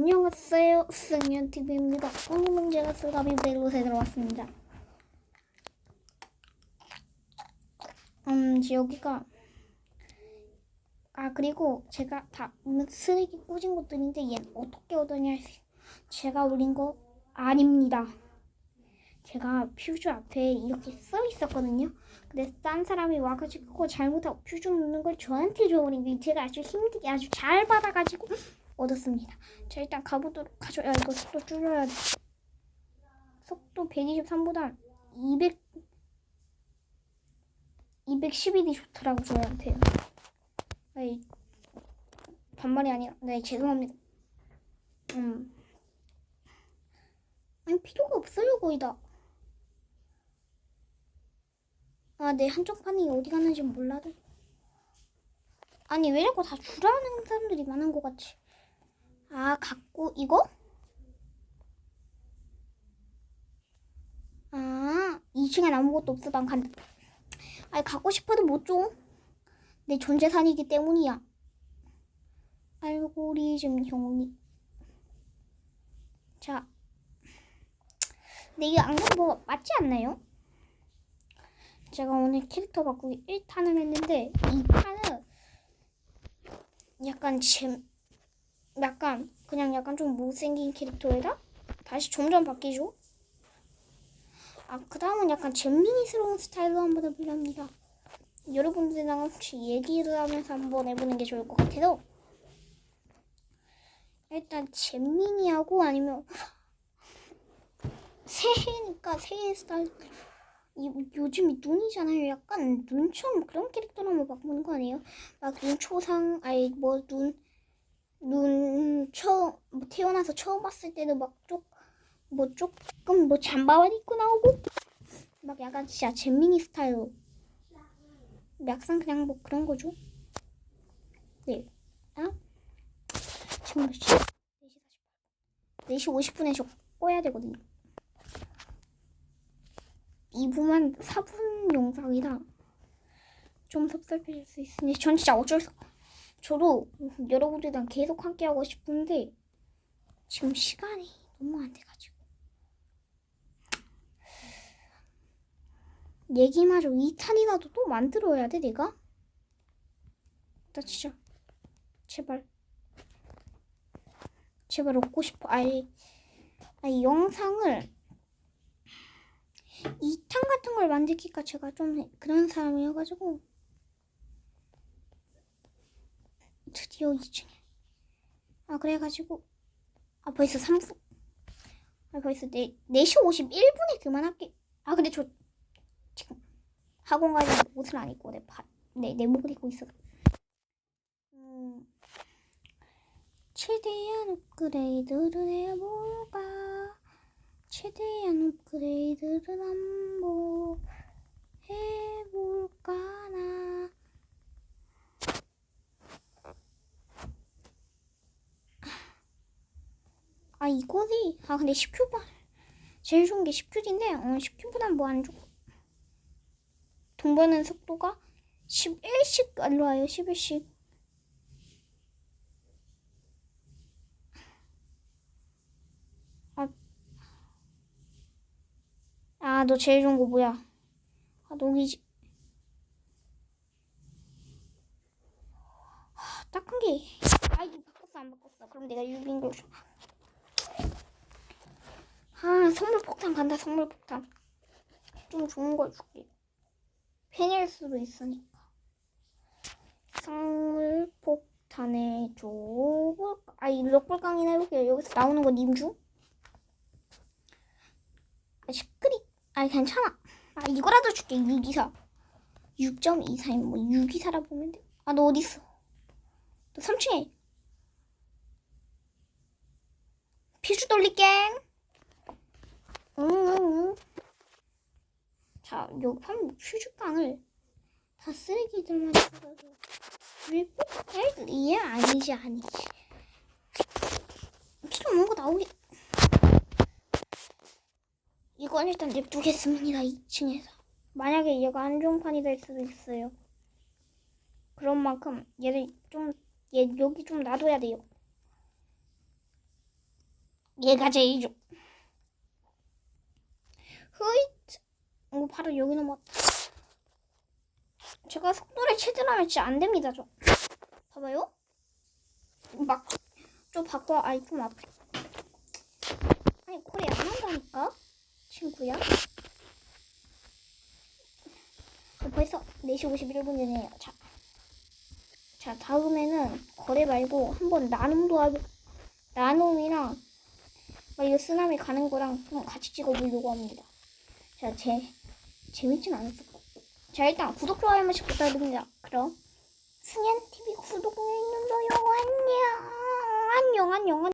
안녕하세요. 승현TV입니다. 오늘은 제가 쓰가비 벨롯에 들어왔습니다. 음, 여기가 아 그리고 제가 다 쓰레기 꽂은 것들인데 얘는 어떻게 얻었냐 제가 올린 거 아닙니다. 제가 퓨즈 앞에 이렇게 써 있었거든요. 근데 딴 사람이 와가지고 잘못하고 퓨즈 넣는 걸 저한테 줘버린 게 제가 아주 힘들게 아주 잘 받아가지고 얻었습니다. 자 일단 가보도록 하죠. 야 이거 속도 줄여야 돼. 속도 123보다 200 211이 좋더라고 저한테. 아이 반말이 아니라 네 죄송합니다. 음. 아니 필요가 없어요 거의 다. 아, 내 한쪽 판이 어디 갔는지 몰라도. 아니, 왜 자꾸 다 주라는 사람들이 많은 것 같지? 아, 갖고, 이거? 아, 2층엔 아무것도 없어. 난 간다. 아니, 갖고 싶어도 못 줘. 내 전 재산이기 때문이야. 알고리즘 형님. 자. 근데 이게 안 그래도 뭐 맞지 않나요? 제가 오늘 캐릭터 바꾸기 1탄을 했는데 이 판은 약간 재 약간 그냥 약간 좀 못생긴 캐릭터에다 다시 점점 바뀌죠. 아 그 다음은 약간 잼민이스러운 스타일로 한번 해보려 합니다. 여러분들이랑 혹시 얘기를 하면서 한번 해보는 게 좋을 것 같아서 일단 잼민이하고 아니면 새해니까 새해 스타일 이, 요즘이 눈이잖아요. 약간 눈처럼 그런 캐릭터로 한번 바꾸는 거 아니에요? 막 눈 초상, 아니 뭐 눈, 눈 처음 뭐 태어나서 처음 봤을 때도 막 쪽, 뭐 조금 뭐 잠바만 입고 나오고 막 약간 진짜 잼민이 스타일로 약간 그냥 뭐 그런 거죠. 네. 아? 지금 몇 시? 4시 48분. 4시 50분에 저 꺼야 되거든요. 2부만 4분 영상이라 좀 섭섭해질 수 있으니 전 진짜 어쩔 수 저도 여러분들이랑 계속 함께 하고 싶은데 지금 시간이 너무 안 돼가지고. 얘기마저 2탄이라도 또 만들어야 돼 내가? 나 진짜 제발. 제발 얻고 싶어. 아이 아이 영상을 2탄 같은 걸 만들기가 제가 좀 그런 사람이어가지고 드디어 2층에. 아 그래가지고 아 벌써 3분. 아 벌써 4, 4시 51분에 그만할게. 아 근데 저 지금 학원 가서 옷을 안 입고 내, 바, 내, 내 목을 입고 있어 음, 최대한 업그레이드를 해볼까? 최대한 업그레이드를 한번 해볼까나 아 이거지 아 근데 10큐브 제일 좋은 게 10큐인데 어 10큐보단 뭐 안 좋고 돈 버는 속도가 11씩 올라와요 11씩 아, 너 제일 좋은 거 뭐야? 아, 녹이지. 아, 딱한 게. 아, 이거 바꿨어, 안 바꿨어. 그럼 내가 유빈 걸 줘. 아, 선물 폭탄 간다, 선물 폭탄. 좀 좋은 걸 줄게. 팬일 수도 있으니까. 선물 폭탄에 줘볼까? 아, 이 럭불강이나 해볼게요. 여기서 나오는 거 님주? 아, 시끄리. 아 괜찮아. 아 이거라도 줄게. 624. 6.24인 뭐 624라 보면 돼. 아 너 어디 있어? 너 3층에. 퓨즈 돌릴게. 자, 여기 한 퓨즈깡을 다 쓰레기들만 왜 뽑을 이해 아니지 아니지. 필요 없는 거 나오게. 이건 일단 냅두겠습니다. 2층에서. 만약에 얘가 안 좋은 판이 될 수도 있어요. 그런 만큼 얘를 좀, 얘 여기 좀 놔둬야 돼요. 얘가 제일 좋. 흐이트. 오, 바로 여기 넘어왔다. 제가 속도를 최대로 하면 진짜 안 됩니다, 저. 봐봐요. 막, 좀 바꿔, 아이, 좀 앞에. 아니, 콜이 안 한다니까? 친구야. 어, 벌써 4시 51분 전이에요. 자. 자, 다음에는 거래 말고 한번 나눔도 하고, 나눔이랑 막 이거 쓰나미 가는 거랑 좀 같이 찍어보려고 합니다. 자, 제, 재밌진 않았을 것 같고. 자, 일단 구독, 좋아요 한 번씩 부탁드립니다. 그럼, 승현TV 구독 눌러요. 안녕, 안녕, 안녕.